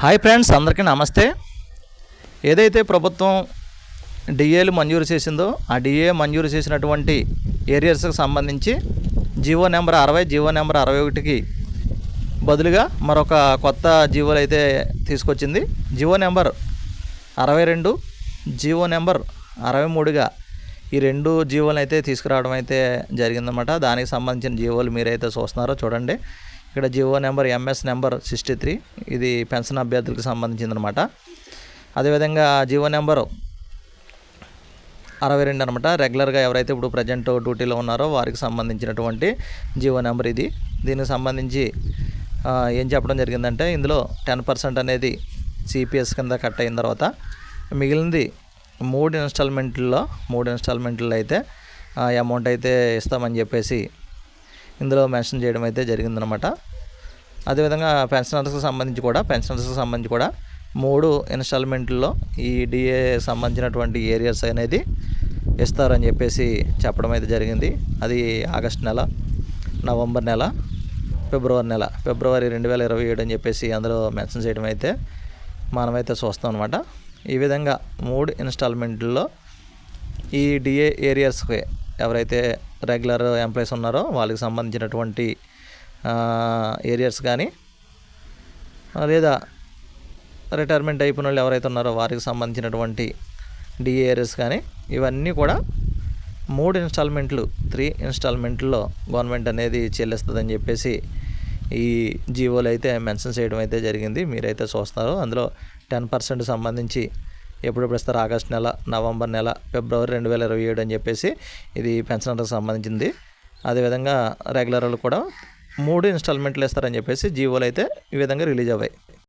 Hi friends అందరికీ నమస్తే. ఏదైతే ప్రభుత్వం డిఏలు మంజూరు చేసిందో ఆ డిఏ మంజూరు చేసినటువంటి ఏరియాస్కి సంబంధించి జీవో నెంబర్ అరవై జీవో నెంబర్ అరవై ఒకటికి బదులుగా మరొక కొత్త జీవోలు అయితే తీసుకొచ్చింది. జీవో నెంబర్ అరవై రెండు జీవో నెంబర్ అరవై మూడుగా ఈ రెండు జీవోలు అయితే తీసుకురావడం అయితే జరిగిందన్నమాట. దానికి సంబంధించిన జీవోలు మీరైతే చూస్తున్నారో చూడండి. ఇక్కడ GO number MS number sixty three. ఇది పెన్షన్ అభ్యర్థులకు సంబంధించిందనమాట. అదేవిధంగా జివో నెంబరు అరవై రెండు అనమాట. రెగ్యులర్గా ఎవరైతే ఇప్పుడు ప్రజెంట్ డ్యూటీలో ఉన్నారో వారికి సంబంధించినటువంటి జివో నెంబర్ ఇది. దీనికి సంబంధించి ఏం చెప్పడం జరిగిందంటే ఇందులో టెన్ పర్సెంట్ అనేది సిపిఎస్ కింద కట్ అయిన తర్వాత మిగిలింది మూడు ఇన్స్టాల్మెంట్లో మూడు ఇన్స్టాల్మెంట్లో అయితే అమౌంట్ అయితే ఇస్తామని చెప్పేసి ఇందులో మెన్షన్ చేయడం అయితే జరిగిందనమాట అదేవిధంగా పెన్షనర్స్కి సంబంధించి కూడా పెన్షనర్స్కి సంబంధించి కూడా మూడు ఇన్స్టాల్మెంట్లో ఈ డిఏ సంబంధించినటువంటి ఏరియాస్ అనేది ఇస్తారని చెప్పేసి చెప్పడం అయితే జరిగింది. అది ఆగస్ట్ నెల నవంబర్ నెల ఫిబ్రవరి నెల ఫిబ్రవరి రెండు వేల ఇరవై ఏడు అని చెప్పేసి అందులో మెన్షన్ చేయడం అయితే మనమైతే చూస్తాం అనమాట ఈ విధంగా మూడు ఇన్స్టాల్మెంట్లో ఈ డిఏ ఏరియాస్కి ఎవరైతే రెగ్యులర్ ఎంప్లాయీస్ ఉన్నారో వాళ్ళకి సంబంధించినటువంటి ఏరియాస్ కానీ లేదా రిటైర్మెంట్ అయిపోయిన వాళ్ళు ఎవరైతే ఉన్నారో వారికి సంబంధించినటువంటి డిఏఆర్ఎస్ కానీ ఇవన్నీ కూడా మూడు ఇన్స్టాల్మెంట్లు త్రీ ఇన్స్టాల్మెంట్లో గవర్నమెంట్ అనేది చెల్లిస్తుందని చెప్పేసి ఈ జీవోలు అయితే మెన్షన్ చేయడం అయితే జరిగింది. మీరైతే చూస్తున్నారు అందులో టెన్ పర్సెంట్ సంబంధించి ఎప్పుడెప్పుడు ఇస్తారు? ఆగస్ట్ నెల నవంబర్ నెల ఫిబ్రవరి రెండు వేల ఇరవై ఏడు అని చెప్పేసి ఇది పెన్షనర్కి సంబంధించింది. అదేవిధంగా రెగ్యులర్ వాళ్ళు కూడా మూడు ఇన్స్టాల్మెంట్లు ఇస్తారని చెప్పేసి జీవోలు అయితే ఈ విధంగా రిలీజ్ అవ్వాయి.